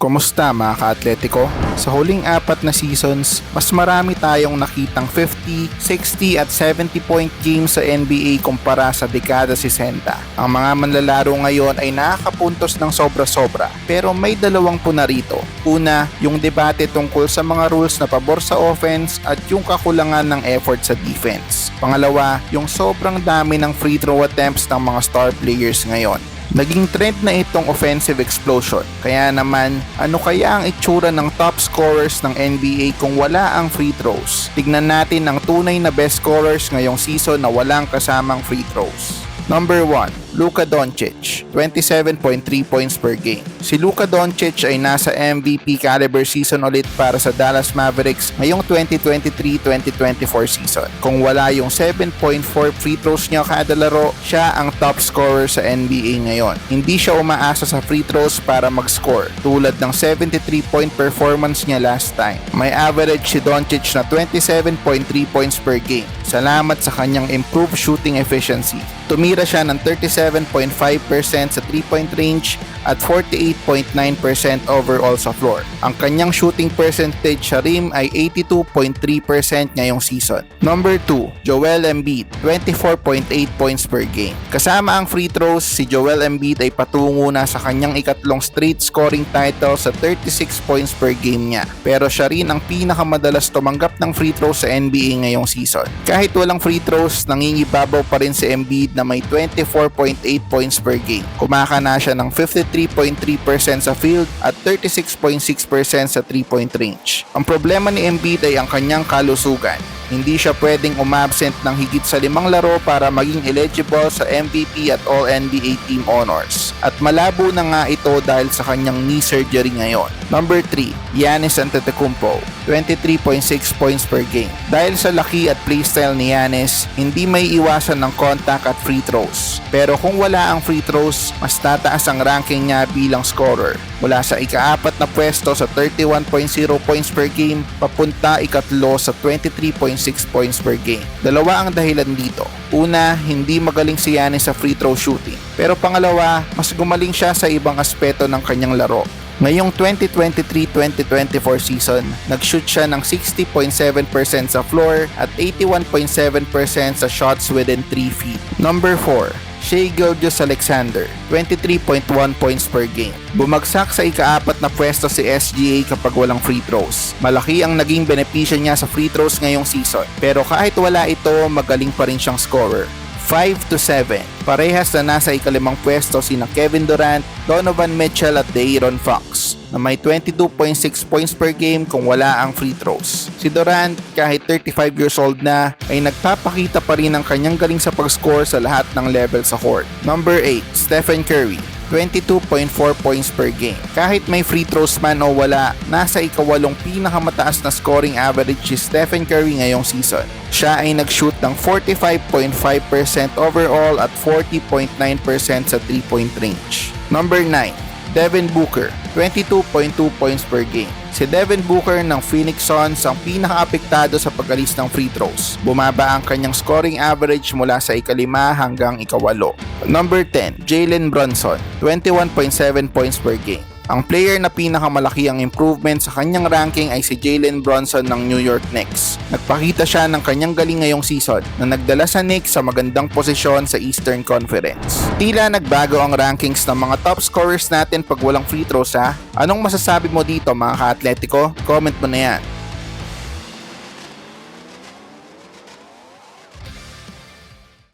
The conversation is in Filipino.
Kumusta mga ka-atletiko? Sa huling apat na seasons, mas marami tayong nakitang 50, 60 at 70 point games sa NBA kumpara sa dekada 60. Ang mga manlalaro ngayon ay nakakapuntos ng sobra-sobra pero may dalawang po na rito. Una, yung debate tungkol sa mga rules na pabor sa offense at yung kakulangan ng effort sa defense. Pangalawa, yung sobrang dami ng free throw attempts ng mga star players ngayon. Naging trend na itong offensive explosion. Kaya naman, ano kaya ang itsura ng top scorers ng NBA kung wala ang free throws? Tignan natin ang tunay na best scorers ngayong season na walang kasamang free throws. Number 1, Luka Doncic, 27.3 points per game. Si Luka Doncic ay nasa MVP caliber season ulit para sa Dallas Mavericks ngayong 2023-2024 season. Kung wala yung 7.4 free throws niya kada laro, siya ang top scorer sa NBA ngayon. Hindi siya umaasa sa free throws para mag-score, tulad ng 73-point performance niya last time. May average si Doncic na 27.3 points per game. Salamat sa kanyang improved shooting efficiency. Tumira siya ng 37.5% sa 3-point range at 48.9% overall sa floor. Ang kanyang shooting percentage sa rim ay 82.3% ngayong season. Number 2, Joel Embiid, 24.8 points per game. Kasama ang free throws, si Joel Embiid ay patungo na sa kanyang ikatlong straight scoring title sa 36 points per game niya. Pero siya rin ang pinakamadalas tumanggap ng free throws sa NBA ngayong season. Kahit walang free throws, nangingibabaw pa rin si Embiid na may 24.8 points per game. Kumakana siya ng 53.3% sa field at 36.6% sa 3-point range. Ang problema ni Embiid ay ang kanyang kalusugan. Hindi siya pwedeng umabsent ng higit sa limang laro para maging eligible sa MVP at All-NBA team honors. At malabo na nga ito dahil sa kanyang knee surgery ngayon. Number 3, Giannis Antetokounmpo, 23.6 points per game. Dahil sa laki at playstyle ni Giannis, hindi may iwasan ng contact at free throws. Pero kung wala ang free throws, mas tataas ang ranking niya bilang scorer. Mula sa ikaapat na pwesto sa 31.0 points per game, papunta ikatlo sa 23.6 points per game. Dalawa ang dahilan dito. Una, hindi magaling si Giannis sa free throw shooting. Pero pangalawa, mas gumaling siya sa ibang aspeto ng kanyang laro. Ngayong 2023-2024 season, nag-shoot siya ng 60.7% sa floor at 81.7% sa shots within 3 feet. Number 4, Shea Gilgeous Alexander, 23.1 points per game. Bumagsak sa ikaapat na pwesto si SGA kapag walang free throws. Malaki ang naging benepisyo niya sa free throws ngayong season. Pero kahit wala ito, magaling pa rin siyang scorer. 5 to 7. Parehas na nasa ikalimang pwesto sina Kevin Durant, Donovan Mitchell at De'Aaron Fox na may 22.6 points per game kung wala ang free throws. Si Durant, kahit 35 years old na, ay nagpapakita pa rin ng kanyang galing sa pag-score sa lahat ng level sa court. Number 8, Stephen Curry. 22.4 points per game. Kahit may free throws man o wala, nasa ikawalong pinakamataas na scoring average si Stephen Curry ngayong season. Siya ay nag-shoot ng 45.5% overall at 40.9% sa 3-point range. Number 9, Devin Booker, 22.2 points per game. Si Devin Booker ng Phoenix Suns ang pinaka-apektado sa pag-alis ng free throws. Bumaba ang kanyang scoring average mula sa ikalima hanggang ikawalo. Number 10, Jalen Brunson, 21.7 points per game. Ang player na pinakamalaki ang improvement sa kanyang ranking ay si Jalen Bronson ng New York Knicks. Nagpakita siya ng kanyang galing ngayong season na nagdala sa Knicks sa magandang posisyon sa Eastern Conference. Tila nagbago ang rankings ng mga top scorers natin pag walang free throws ha? Anong masasabi mo dito mga ka-atletico? Comment mo na yan.